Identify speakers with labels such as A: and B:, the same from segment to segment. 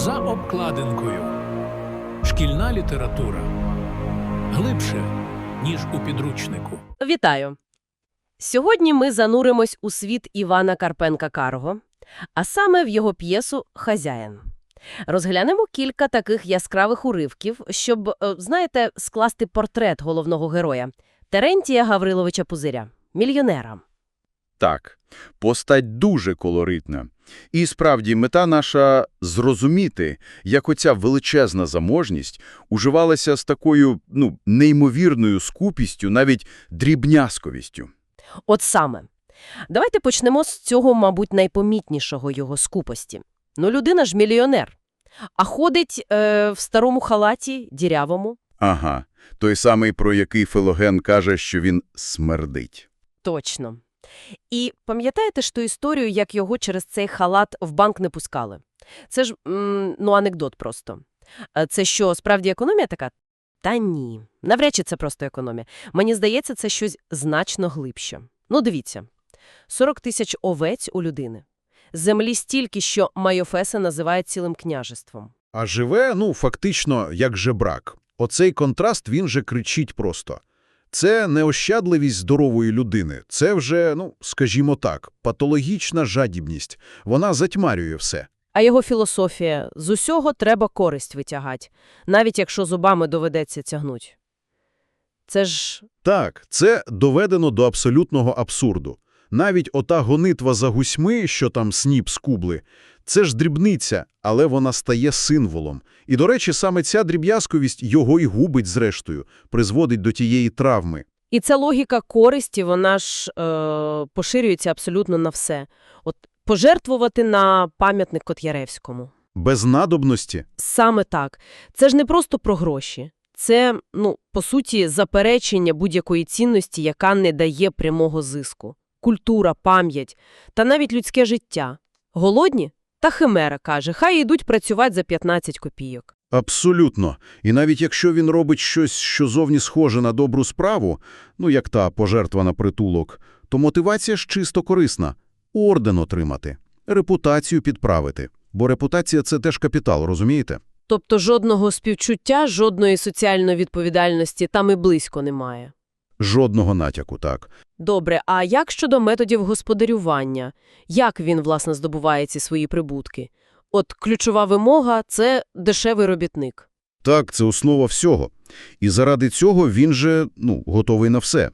A: За обкладинкою. Шкільна література глибше, ніж у підручнику.
B: Вітаю! Сьогодні ми зануримось у світ Івана Карпенка Карго, а саме в його п'єсу «Хазяїн». Розглянемо кілька таких яскравих уривків, щоб, е, знаєте, скласти портрет головного героя – Терентія Гавриловича Пузиря, мільйонера.
C: Так, постать дуже колоритна. І справді мета наша – зрозуміти, як оця величезна заможність уживалася з такою, ну, неймовірною скупістю, навіть дрібнязковістю.
B: От саме. Давайте почнемо з цього, мабуть, найпомітнішого його скупості. Ну, людина ж мільйонер. А ходить е, в старому халаті, дірявому.
C: Ага, той самий, про який Филоген каже, що він смердить.
B: Точно. І пам'ятаєте ж ту історію, як його через цей халат в банк не пускали? Це ж, ну, анекдот просто. Е, Це що, справді економія така? Та ні. Навряд чи це просто економія. Мені здається, це щось значно глибше. Ну, дивіться. 40 тисяч овець у людини. Землі стільки, що Майофеса називає цілим княжеством.
D: А живе, ну, фактично, як жебрак. Оцей контраст, він же кричить просто. Це неощадливість здорової людини. Це вже, ну, скажімо так, патологічна жадібність. Вона затьмарює все.
B: А його філософія – з усього треба користь витягати, навіть якщо зубами доведеться тягнуть. Це ж
D: Так, це доведено до абсолютного абсурду. Навіть ота гонитва за гусьми, що там сніп скубли, це ж дрібниця, але вона стає символом. І, до речі, саме ця дріб'язковість його і губить зрештою, призводить до тієї травми.
B: І ця логіка користі, вона ж е, поширюється абсолютно на все. От пожертвувати на пам'ятник Котяревському.
D: Без надобності
B: Саме так. Це ж не просто про гроші. Це, ну, по суті, заперечення будь-якої цінності, яка не дає прямого зиску. Культура, пам'ять та навіть людське життя. Голодні? Та химера каже, хай йдуть працювати за 15 копійок.
D: Абсолютно. І навіть якщо він робить щось, що зовні схоже на добру справу, ну як та пожертва на притулок, то мотивація ж чисто корисна – орден отримати, репутацію підправити. Бо репутація – це теж капітал, розумієте?
B: Тобто жодного співчуття, жодної соціальної відповідальності там і близько немає.
D: Жодного натяку, так.
B: Добре, а як щодо методів господарювання? Як він, власне, здобуває ці свої прибутки? От ключова вимога – це дешевий робітник.
D: Так, це основа всього. І заради цього він же, ну, готовий на все.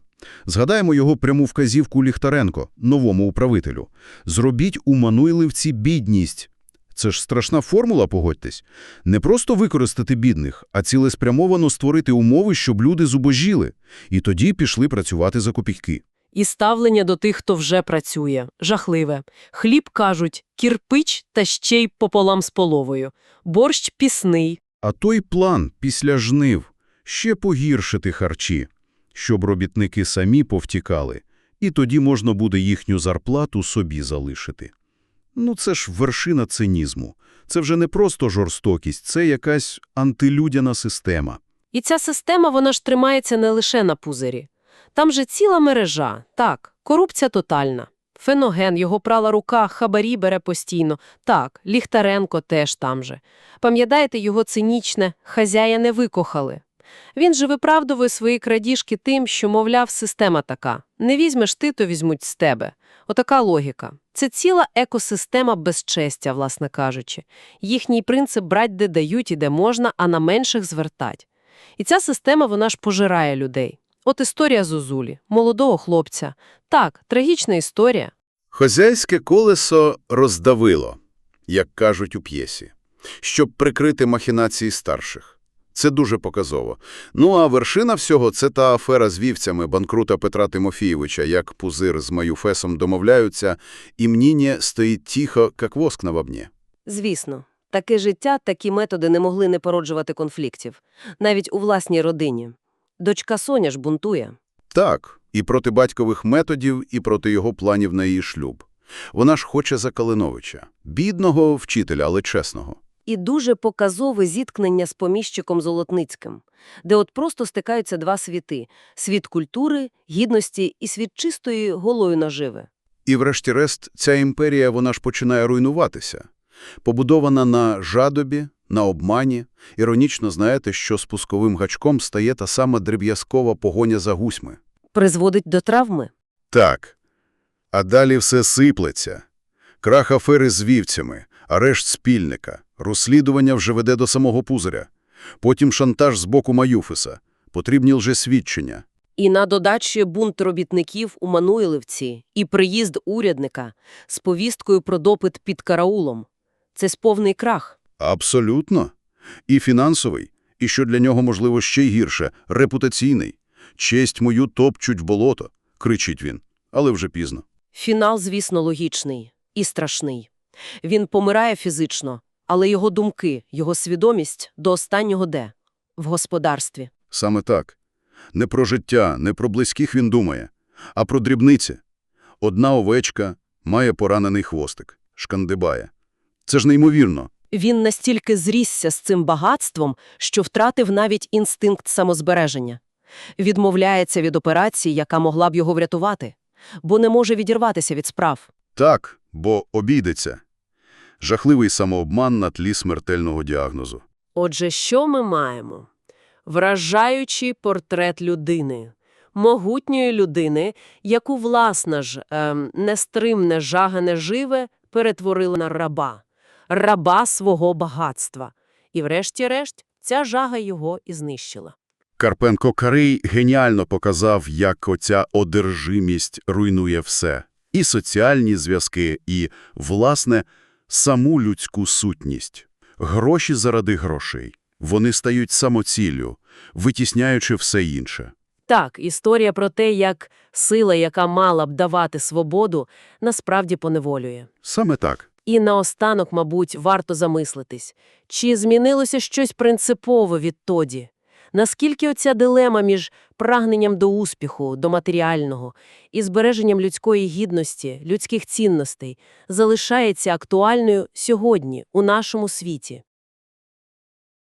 D: Згадаємо його пряму вказівку Ліхтаренко, новому управителю. «Зробіть у Мануйлівці бідність». Це ж страшна формула, погодьтесь. Не просто використати бідних, а цілеспрямовано створити умови, щоб люди зубожіли. І тоді пішли працювати за копійки.
B: І ставлення до тих, хто вже працює. Жахливе. Хліб, кажуть, кірпич та ще й пополам з половою. Борщ пісний.
D: А той план після жнив – ще погіршити харчі, щоб робітники самі повтікали, і тоді можна буде їхню зарплату собі залишити. Ну це ж вершина цинізму. Це вже не просто жорстокість, це якась антилюдяна система.
B: І ця система, вона ж тримається не лише на пузирі. Там же ціла мережа. Так, корупція тотальна. Феноген, його прала рука, хабарі бере постійно. Так, Ліхтаренко теж там же. Пам'ятаєте його цинічне «хазяя не викохали». Він же виправдовує свої крадіжки тим, що, мовляв, система така. Не візьмеш ти, то візьмуть з тебе. Отака логіка. Це ціла екосистема безчестя, власне кажучи. Їхній принцип брать де дають і де можна, а на менших звертать. І ця система, вона ж пожирає людей. От історія Зозулі, молодого хлопця. Так, трагічна історія.
C: Хозяйське колесо роздавило, як кажуть у п'єсі, щоб прикрити махінації старших. Це дуже показово. Ну а вершина всього – це та афера з вівцями банкрута Петра Тимофійовича, як пузир з Маюфесом домовляються, і мніння стоїть тихо, як воск на вапні.
B: Звісно, таке життя, такі методи не могли не породжувати конфліктів. Навіть у власній родині. Дочка Соня ж бунтує.
C: Так, і проти батькових методів, і проти його планів на її шлюб. Вона ж хоче за Калиновича. Бідного вчителя, але чесного.
B: І дуже показове зіткнення з поміщиком Золотницьким, де от просто стикаються два світи – світ культури, гідності і світ чистої голої наживи.
C: І врешті-решт ця імперія, вона ж починає руйнуватися. Побудована на жадобі, на обмані. Іронічно знаєте, що спусковим гачком стає та сама дріб'язкова погоня за гусьми.
B: Призводить до травми?
C: Так. А далі все сиплеться. Крах афери з вівцями, арешт спільника, розслідування вже веде до самого пузиря. Потім шантаж з боку Маюфиса, потрібні лжесвідчення.
B: І на додачі бунт робітників у Мануїлевці і приїзд урядника з повісткою про допит під караулом. Це сповний крах.
C: Абсолютно. І фінансовий, і, що для нього, можливо, ще й гірше, репутаційний. «Честь мою топчуть в болото», – кричить він, але вже пізно.
B: Фінал, звісно, логічний і страшний. Він помирає фізично, але його думки, його свідомість до останнього де? В господарстві.
C: Саме так. Не про життя, не про близьких він думає, а про дрібниці. Одна овечка має поранений хвостик, шкандибає. Це ж неймовірно.
B: Він настільки зрісся з цим багатством, що втратив навіть інстинкт самозбереження. Відмовляється від операції, яка могла б його врятувати, бо не може відірватися від справ.
C: Так, бо обійдеться. Жахливий самообман на тлі смертельного діагнозу.
B: Отже, що ми маємо? Вражаючий портрет людини. Могутньої людини, яку власна ж ем, нестримне жагане живе перетворила на раба. Раба свого багатства. І врешті-решт ця жага його і знищила.
C: Карпенко Карий геніально показав, як оця одержимість руйнує все. І соціальні зв'язки, і, власне, саму людську сутність. Гроші заради грошей. Вони стають самоціллю, витісняючи все інше.
B: Так, історія про те, як сила, яка мала б давати свободу, насправді поневолює.
C: Саме так.
B: І наостанок, мабуть, варто замислитись, чи змінилося щось принципове відтоді? Наскільки оця дилема між прагненням до успіху, до матеріального і збереженням людської гідності, людських цінностей залишається актуальною сьогодні у нашому світі?